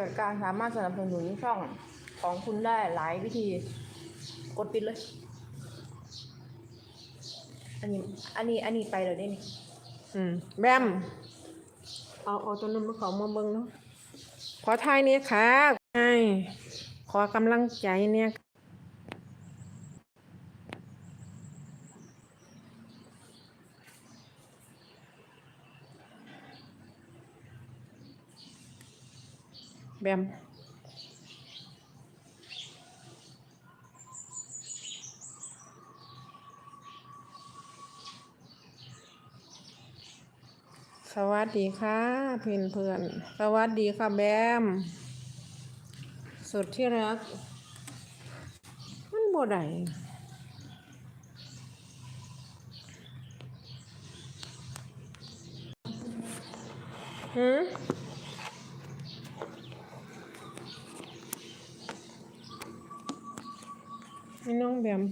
เกิดการสามารถสนับสนุนช่องของคุณได้หลายวิธี กดปิดเลย อันนี้ อันนี้ อันนี้ไปเลยได้นี่อืมแบมเอาเอาตัวนั้นมาเขามาเบิ่งเนาะขอทายเนี่ยค่ะไงขอกำลังใจเนี่ย บมสวัสดีค่ะเพื่อนเพื่อนๆสวัสดีค่ะแบม สุดที่รัก มันบ่ได้หืม มีน้องแบม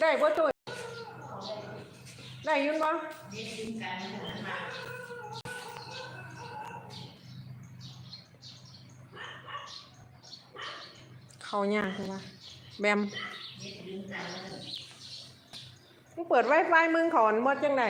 ได้บ่ตัวได้อยุ่นบ่เขายากใช่ปะแบม มึงเปิดไวไฟมึงขอนหมดจังไหน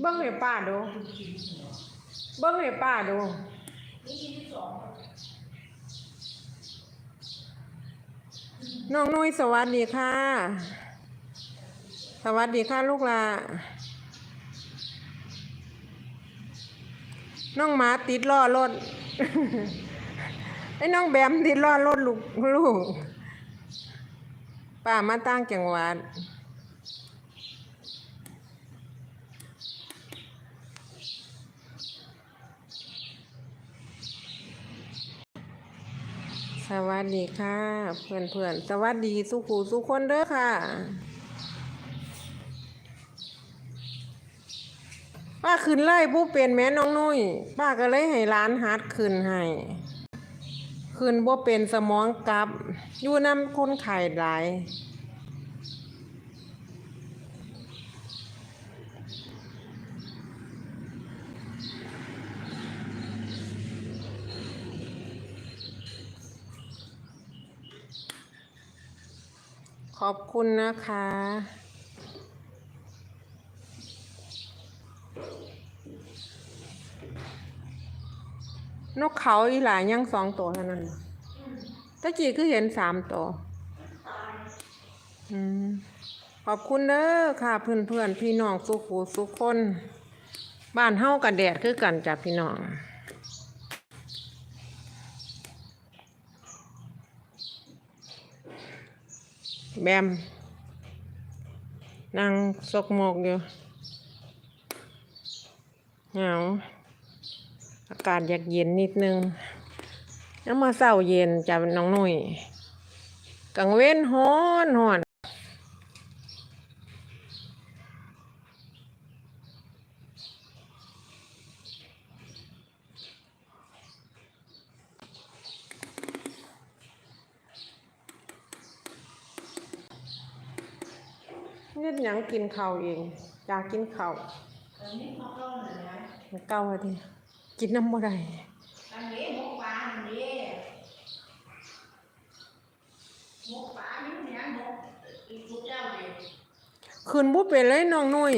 เบิ้งให้ป้าดู เบิ้งให้ป้าดู น้องนุ้ยสวัสดีค่ะ สวัสดีค่ะลูกหลาน้องหมาติดล้อรถ ไอ้น้องแบมติดล้อรถลูกลูกป้ามาตั้งจังหวัด สวัสดีค่ะ เพื่อนเพื่อนๆสวัสดีสุขูสุขคนเด้อค่ะป้าขึ้นไล่ผู้เป็นแม่น้องนุ้ยป้าก็เลยให้ร้านฮาร์ดขึ้นให้ขึ้นบ่เป็นสมองกลับ อยู่น้ำคนไข่หลาย ขอบคุณนะคะ นกเขาอีหลายยังสองตัวเท่านั้นตะกี้คือเห็นสามตัวอืมขอบคุณเด้อค่ะเพื่อนเพื่อนๆพี่น้องสุขูสุขคน บ้านเฮากับแดดคือกันจ้ะพี่น้อง แบมนั่งซกหมกอยู่เหงาอากาศอยากเย็นนิดนึงน้ำมาเศร้าเย็นจ้ะน้องหนุ่ยกังเว้นฮ้อนฮ้อนเน็ดหยัง กินข้าวเอง อยากกินข้าวมันเก้าอะดิกินน้ำบ่ได้อันนี้หมกปลาอันนี้หมกปลานี่เนี่ยหมกอีกชุดเจ้าเลยคืนบ่เป็นเลยน้องนุ่ย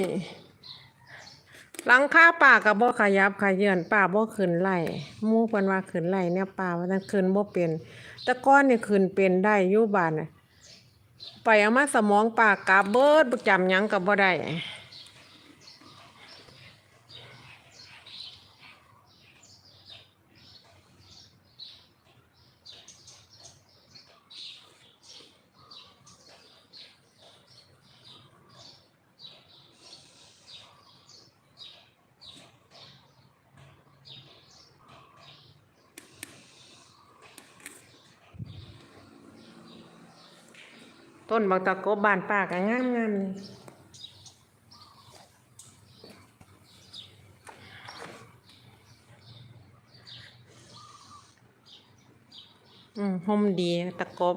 หลังคาป่าก็บ่ขยับขยื่นป่าบ่ขึ้นไล่หมู่เพิ่นว่าขึ้นไล่เนี่ยป่าว่าซั่นขึ้นบ่เป็น แต่ก่อนนี่ขึ้นเป็นได้อยู่บ้านน่ะ ไปเอามาสมองปากกาเบิดบ่จำหยังก็บ่ได้ ต้นบักตะกบบานปากงามงามเลยอืมห่มดีตะกบ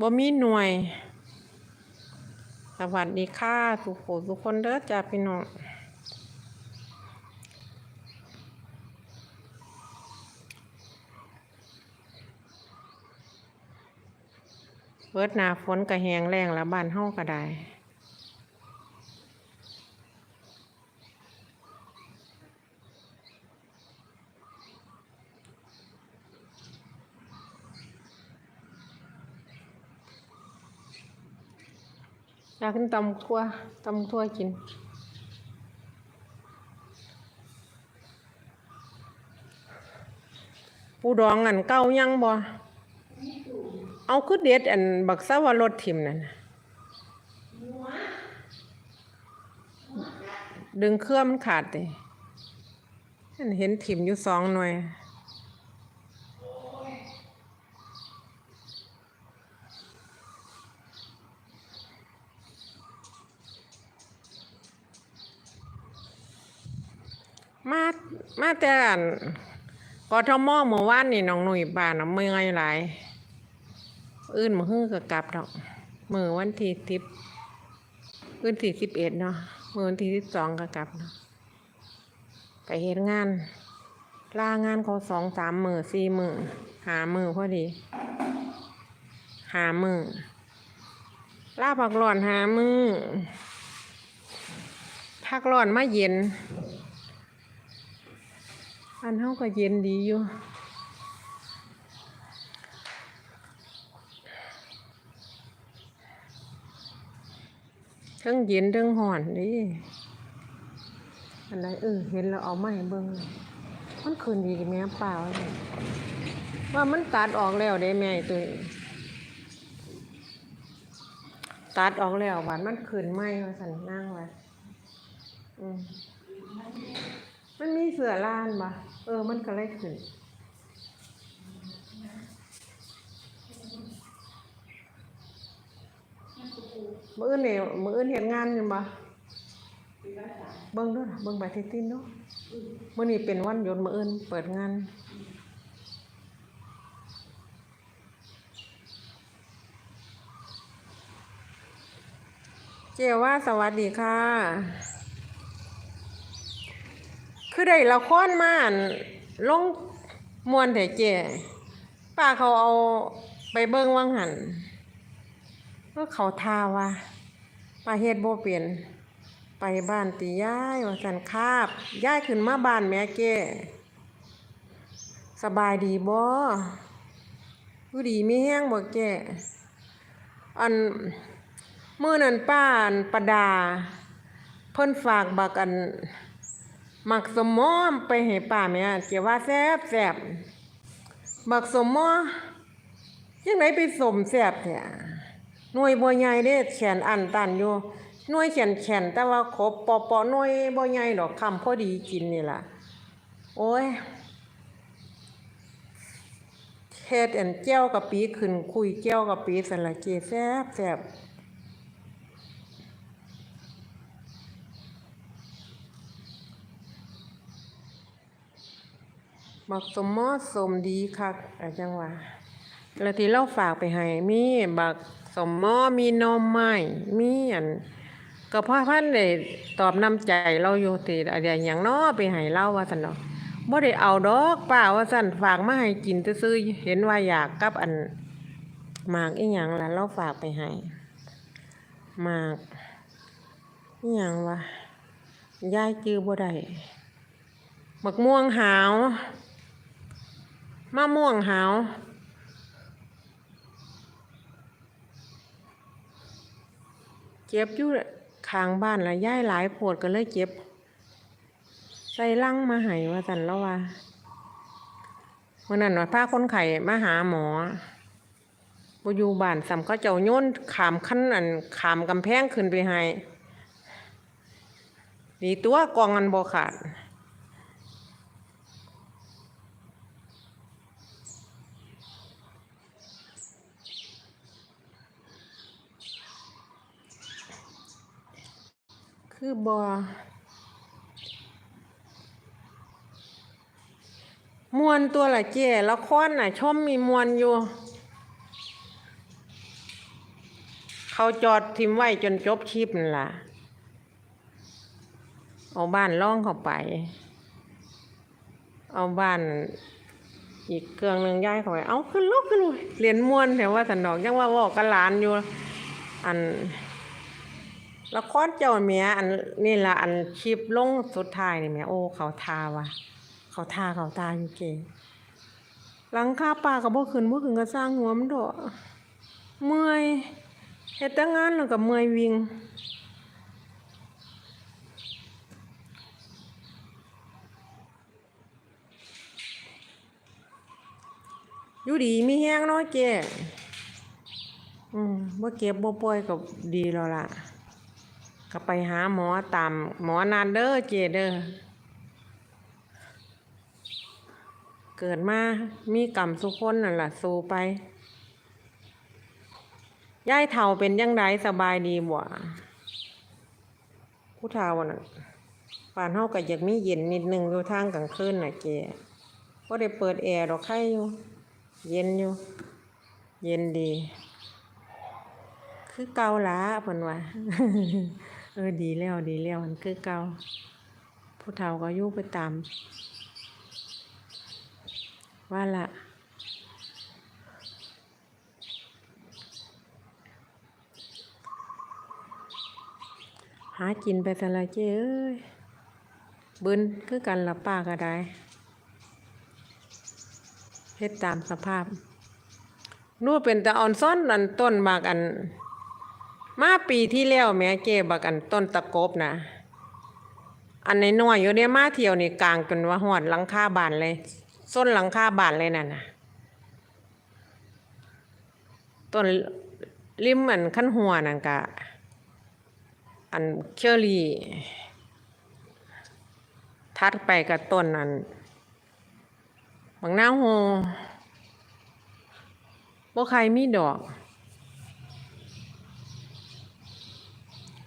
บ่มีหน่วย สวัสดีค่ะทุกคนทุกคนเด้อจ้าพี่น้อง เบิดหนาฝนก็แหงแรงแล้วบ้านเฮาก็ได้อยากกินตำทั่วตำทั่วกิน ปูดองอันเก่ายังบ่ เอาคือเด็ดอันบักซาวรสถิ่มนั่นน่ะดึงเครื่องมันขาดเลยเห็นถิมอยู่สองหน่วยมามาแต่อันกทมเมื่อวานนี่น้องหนุ่ยบ้านน่ะเมื่อยหลาย อื่นมาฮื้อก็กลับดอกมือวันที่สิบอื่นที่สิบเอ็ดเนาะมือวันที่สิบสองก็กลับเนาะไปเฮ็ดงาน ลางานเขาสองสามมือสี่มือหามือพอดี หามือลาผักร้อนหามือผักร้อนมาเย็นอันเฮาก็เย็นดีอยู่ ทั้งเย็นทั้งห่อนดิอันใดเออเห็นแล้วเอามาให้เบิ่งมันคืนดีแม่เปล่าว่ามันตัดออกแล้วได้แม่ตัวตัดออกแล้วหวานมันคืนไหมว่าสันนั่งไว้อืมมันมีเสือล้านปะเออ มันก็เลยขึ้น มื้ออื่นนี่มื้ออื่นเฮ็ดงานแม่นบ่เบิ่งด้วยเบิ่งใบเทตินเนาะมื้อนี้เป็นวันหยุดมื้ออื่นเปิดงานเจว่าสวัสดีค่ะ คือได้ละครมาอั่นลงมวนแต่เจป้าเขาเอาไปเบิ่งวังหัน ก็เขาทาว่าป้าเฮ็ดบ่เปลี่ยนไปบ้านตีย้ายว่าสันคาบย้ายขึ้นมาบ้านแม่แก่สบายดีบ่อยู่ดีมีแห้งบ่แก่อันเมื้อนั้นป้าอันประดา เพิ่นฝากบักอันหมักสมมอมไปให้ป้าแม่เกี่ยวว่าแซ่บแซ่บบักสมมอยังไงไปสมแซ่บแท้ หน่วยบ่ใหญ่เด้แขนอันตันอยู่หน่วยแขนแขนแต่ว่าครบปอปอหน่วยบ่ใหญ่ดอกคำพอดีกินนี่ล่ะ โอ้ยเฮ็ดอันแก้วกะปิขึ้นคุยแก้วกะปิสั่นละเจแซ่บแซ่บบักสมมอสมดีคักอะจังว่าแล้วที่เราฝากไปให้มีบัก สมมอมีนมไม้มีอันก็พ่อพันธุ์ได้ตอบน้ำใจเราอยู่ที่อะไรอย่างน้อไปให้เราว่าซั่นเนาะบ่ได้เอาดอกป้าว่าซั่นฝากมาให้กินซื่อเห็นว่าอยากกับอันหมากอีหยังล่ะเราฝากไปให้หมากอีหยังวะยายจื้อบ่ได้บักม่วงหาวมะม่วงหาว เก็บอยู่ข้างบ้านละย่ายหลายโพดก็เลยเก็บ ใส่ลังมาให้ว่าสันแล้วว่าวันนั้นว่าพาคนไข้มาหาหมอบ่อยู่บ้านสำเขาเจ้าโยนขามขั้นอันขามกำแพงขึ้นไปให้ดีตัวกองอันบ่ขาด คือบ่มวนตัวละเจ้ละครน่ะชมมีมวนอยู่ เขาจอดทิมไว้จนจบชีพนั่นล่ะ เอาบ้านล่องเข้าไป เอาบ้านอีกเครื่องหนึ่งย้ายเข้าไป เอาขึ้นลุกขึ้นเลุกเรียนมวนแต่ว่าสันดอกยังว่าบอกกับหลานอยู่ อัน ละครเจ้าเมียอันนี่ละอันชีพลงสุดท้ายนี่แม่โอ้เขาทาว่ะ เขาทาเขาทาอยู่เก๋หลังคาปลากับบ่ขึ้นบ่ขึ้นก็สร้างหัวมันดอกเมื่อยเฮ็ดแต่งานแล้วก็เมื่อยวิ่งอยู่ดีมีแห้งเนาะเจ๊อืมบ่เก็บบ่ป่วยก็ดีแล้วล่ะ ก็ไปหาหมอตามหมอนัดเด้อเจเด้อเกิดมา มีกรรมสุคนนั่นล่ะสู้ไปยายเฒ่าเป็นยังไงสบายดีบ่ผู้เฒ่าน่ะบ้านเฮาก็อยากมีเย็นนิดนึงอยู่ทางกลางคืนน่ะเจ๊บ่ได้เปิดแอร์ดอกไข่อยู่ เย็นอยู่ เย็นดี คือเกาละเพิ่นว่า เออดีแล้วดีแล้วมันคือเก่าผู้เฒ่าก็ยู่ไปตาม ว่าละหากินไปแต่ละเจ้เอ้ยเบิ้นคือกันละป้าก็ได้เฮ็ดตามสภาพนู่นเป็นตะออนซ้อนอันต้นบากอัน มาปีที่แล้วแม่เก็บักอันต้นตะกบนะอันในน้อยอยู่เนี่ยมาเที่ยวนี่กลางจนว่าหอดหลังคาบานเลยส้นหลังคาบานเลยนั่นนะต้นริมอันขั้นหัวนั่นกะอันเชอรี่ทัดไปกับต้นอันบางนาโฮบ่ใครมีดอก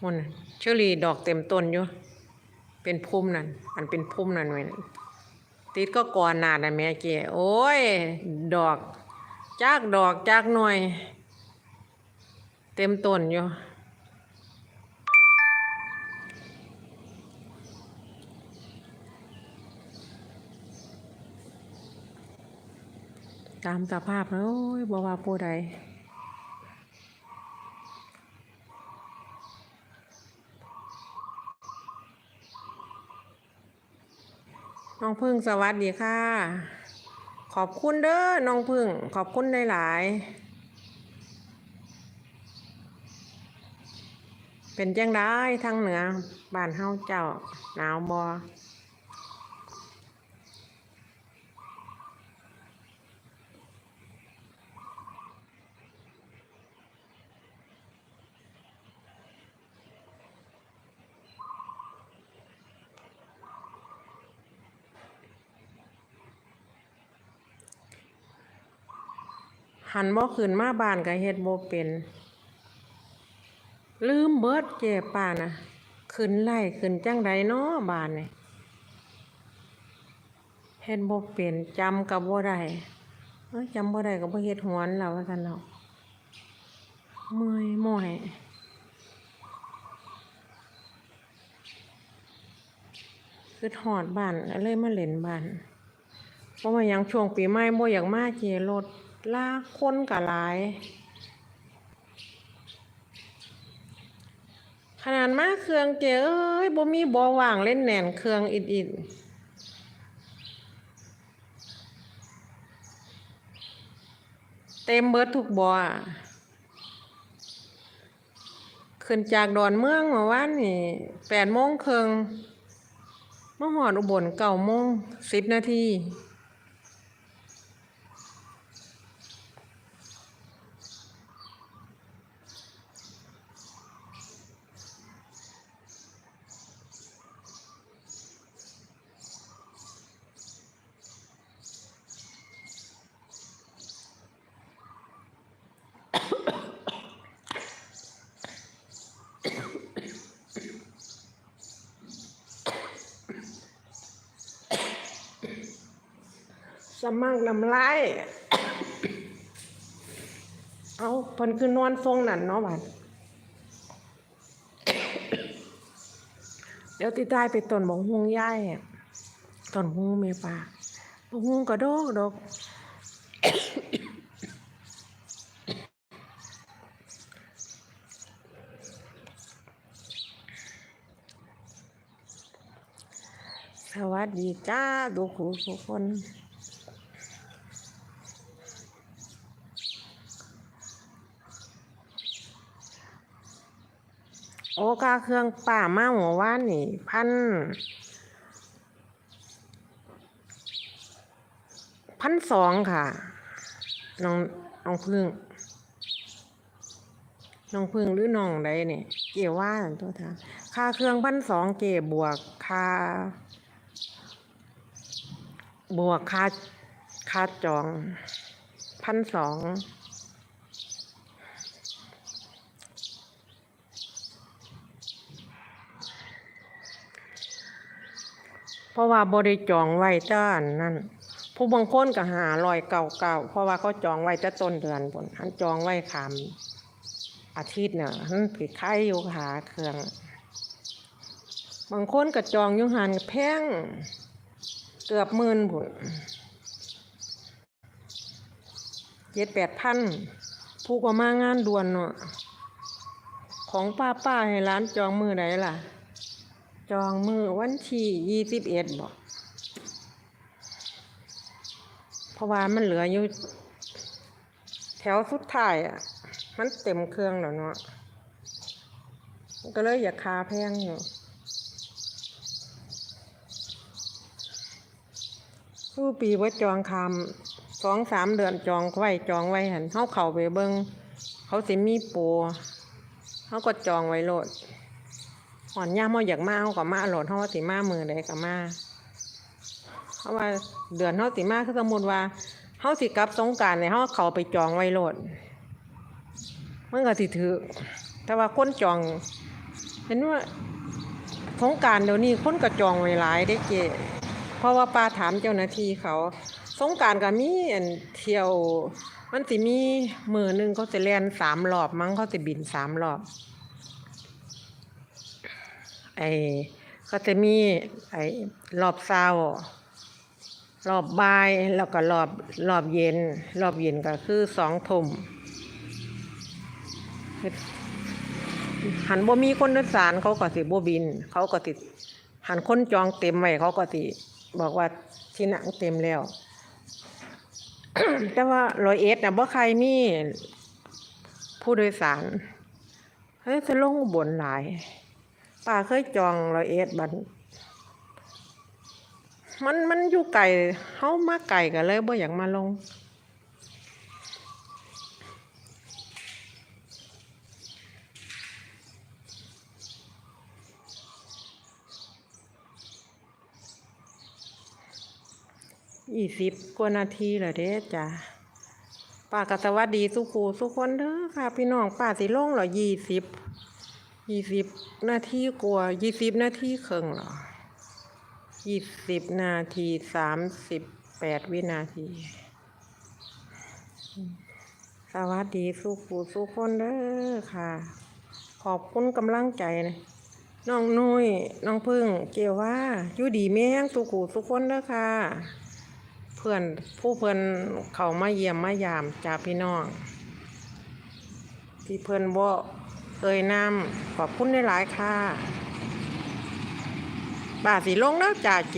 มันเชอรี่ดอกเต็มต้นอยู่ เป็นพุ่มนั่นอันเป็นพุ่มนั่นไว้นั่นติดก็ก่อนหนาดนะแม่เก๋โอ้ย ดอก จากดอกจากหน่วย เต็มต้นอยู่ตามสภาพแล้วโอ้ยบ่ว่าผู้ใด น้องพึ่งสวัสดีค่ะ ขอบคุณเด้อน้องพึ่ง ขอบคุณหลายๆเป็นจังได้ทางเหนือบ้านเฮาเจ้าหนาวบ่ หันบ่ขึ้นมาบ้านก็เฮ็ดบ่เป็น ลืมเบิดเจ็บป่านะขึ้นไล่ขึ้นจังใดเนาะบ้านนี่เฮ็ดบ่เป็นจำก็บ่ได้เอ้ยจำบ่ได้ก็บ่เฮ็ดหวนแล้วว่าซั่นเนาะเมื่อยม้อยคือฮอดบ้านเลยมาเล่นบ้านเพราะว่ายังช่วงปีใหม่บ่อยากมาเจรถ ลาคนก็หลาย ขนาดมาเครื่องเจเอ้ยบ่มีบ่ว่างเล่นแหน่นเครื่องอิดๆเต็มเบิดทุกบ่อขึ้นจากดอนเมืองเมื่อวานนี่แปดโมงครึ่งมาหอดอุบลเก้าโมงสิบนาที สมัครน้ำลายเอาเพิ่นคือนอนทรงนั่นเนาะบัดเดี๋ยวติดได้ไปต้นบงฮุงย่ายต้นฮุงเมปาบงฮุงกระดกดกสวัสดีจ้าดูครูทุกคน โอ้กาเครื่องป่ามาหัวว่านนี่ พัน พันสองค่ะ น้องน้องพึ่ง น้องพึ่งหรือน้องใดเนี่ย เกี่ยวว่าตัวทางค่าเครื่องพันสองเกี่บวกค่า บวกค่าค่าจองพันสอง ราะว่าบริจองไว้จ้านนั่นผู้บางคนก็หาลอยเก่าๆเพราะว่าเขาจองไว้จะต้นเดือนผลหันจองไว้คำอาทิตย์เนี่ยหันผิดไข่อยู่หาเครื่อง บางคนก็จองยู่หันแพงเกือบหมื่นผลเจ็ดแปดพันผู้ก็มางานด่วนเนาะของป้าป้าให้ร้านจองมือไหนล่ะ จองมือวันที่ยี่สิบเอ็ดบอกเพราะว่ามันเหลืออยู่ แถวสุดท้ายอะ มันเต็มเครื่องแล้วเนาะก็เลยอยากคาแพงอยู่ผู้ปีว่าจองคำสองสามเดือนจองไว้จองไว้หันเขาเข้าไปเบิงเขาสิมีโปรเขาก็จองไว้โลด หอนย่ามาอยากมาเฮาก็มาโหลดเฮาว่าสิมามือใดก็มาเพราะว่าเดือนเฮาสิมาคือสมมุติว่าเฮาสิกลับสงกานต์เนี่ยเฮาเขาไปจองไว้โหลดมันก็สิถือแต่ว่าคนจอง เห็นว่าสงกานต์เดี๋ยวนี้คนก็จองไว้หลายเด้เจเพราะว่าป้าถามเจ้าหน้าที่เขาสงการก็มีเที่ยว มันสิมีมือหนึงเขาสิแล่นสามรอบมั้งเขาสิบินสามรอบ ไอ้ก็จะมีไอ้รอบเช้ารอบบ่ายแล้วก็รอบรอบเย็น รอบเย็นก็คือสองทุ่มหันบ่มีคนโดยสารเขาก็สิบ่บิน เขาก็สิดหันคนจองเต็มไว้เขาก็สิบอกว่าที่นั่งเต็มแล้ว แต่ว่ารอยเอ็ดนะบ่ใครมีผู้โดยสารเฮ้ยจะลงอุบนหลาย ป้าเคยจองร้อยเอ็ดบันมันมันอยู่ไก่เฮามาไก่กันเลยบ่อยากมาลง ยี่สิบกว่านาทีแล้วเด้จ้ะป้าก็สวัสดีสุขูสุคนเด้อค่ะ พี่น้องป้าสิลงเหรอยี่สิบ ยี่สิบนาทีกว่ายี่สิบนาทีเครึ่งเหรอยี่สิบนาทีสามสิบแปดวินาที สวัสดีสุขูสุคนเด้อค่ะ ขอบคุณกำลังใจนะน้องนุ้ยน้องพึ่ง เกี่ยวว่าอยู่ดีแม่งสุขูสุคนเด้อค่ะ เพื่อนผู้เพื่อนเขามาเยี่ยมมายามจากพี่น้อง ที่เพื่อนบ่ เอ่ยนำขอบคุณในหลายค่ะ บาทสีลงแล้วจ่าเจ